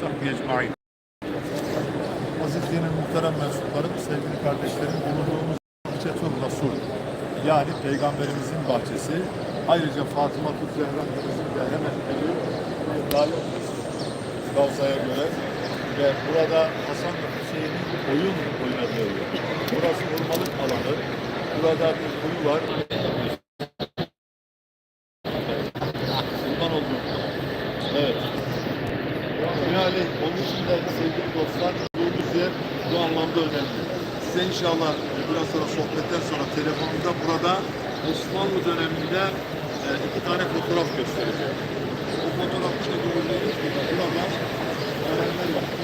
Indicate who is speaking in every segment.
Speaker 1: sahbihi ecmain. Aziz muhterem mensuplarım, sevgili kardeşlerim, bulunduğumuz Bahçetur Rasul, yani Peygamberimizin bahçesi, ayrıca Fatıma Zehran'ımızın de hemen evi, layık Gavza'ya göre ve burada Hasan ve Hüseyin'in oyun oynadığı. Burası ormanlık alanı, burada bir kuyu var, Evet. Yani onun için de sevgili dostlar bulunduğumuz yer bu anlamda önemli. Size inşallah biraz sonra sohbetten sonra telefonumda burada Osmanlı döneminde e, iki tane fotoğraf göstereceğim. Bu fotoğrafta gördüğünüz gibi burada öğrenler yaptı.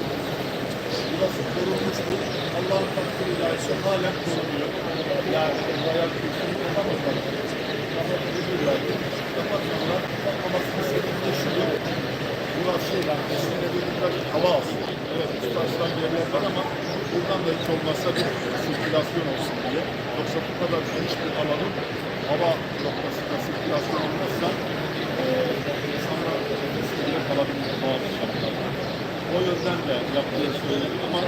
Speaker 1: Burası korunmuştur. Allah'ın takdiriyle ise halen korunuyor. Yani bayağı bir şey yapamazlar. Kapatabilirler. Kapatmalar. Kapatmasının sebebi de şudur. Burası eskine hava alsın. Evet, üstaştan yerler var ama buradan da hiç olmazsa bir sirkülasyon olsun diye. Yoksa bu kadar geniş bir alanın hava noktasında sirkülasyon olmazsa e, insanlar nefesiyle kalabilir bazı şartlarda. O yönden de yaptığı söylenir ama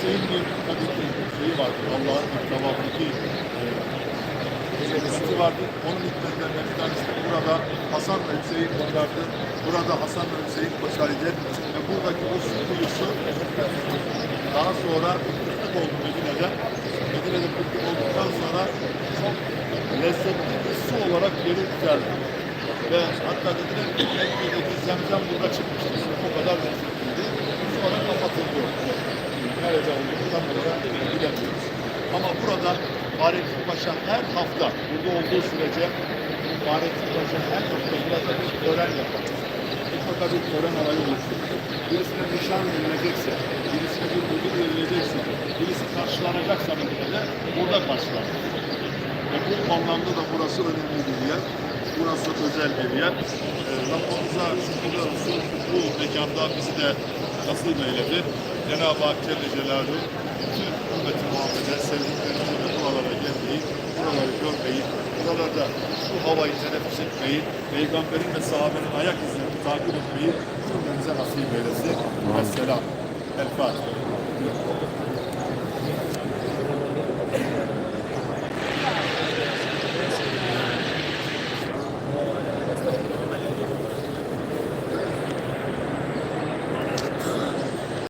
Speaker 1: şeyin bir tabii ki şeyi vardır. Allah'ın bir tavafiki hikmeti vardır. Onun hikmetlerinden bir tanesi burada Hasan ve Hüseyin vardı. Burada Hasan ve Hüseyin koşardı. Ve buradaki o su daha sonra kıtlık oldu Medine'de. Medine'de kıtlık olduktan sonra çok lezzetli bir su olarak geri geldi. Ve hatta dediler ki Mekke'deki zemzem burada çıkmıştı. O kadar lezzetliydi. Sonra kapatıldı. Nerede olduğunu tam olarak bilemiyoruz. Ama burada Fahrettin Paşa her hafta burada olduğu sürece Fahrettin Paşa her hafta burada bir tören yapar. Mutlaka bir tören alayı oluştur. Birisine nişan verilecekse, birisine bir ödül verilecekse, birisi karşılanacaksa Medine'de burada karşılanır. Ve bu anlamda da burası önemli bir yer. Burası özel bir yer. E, Rabbimize şükürler olsun bu mekanda bizi de nasip eyledi. Cenab-ı Hak Celle Celaluhu bütün ümmeti Muhammed'e gelmeyi, buraları buralarda şu havayı teneffüs etmeyi, Peygamberin ve sahabenin ayak izlerini takip etmeyi cümlemize nasip eylesin. Vesselam. El Fatiha.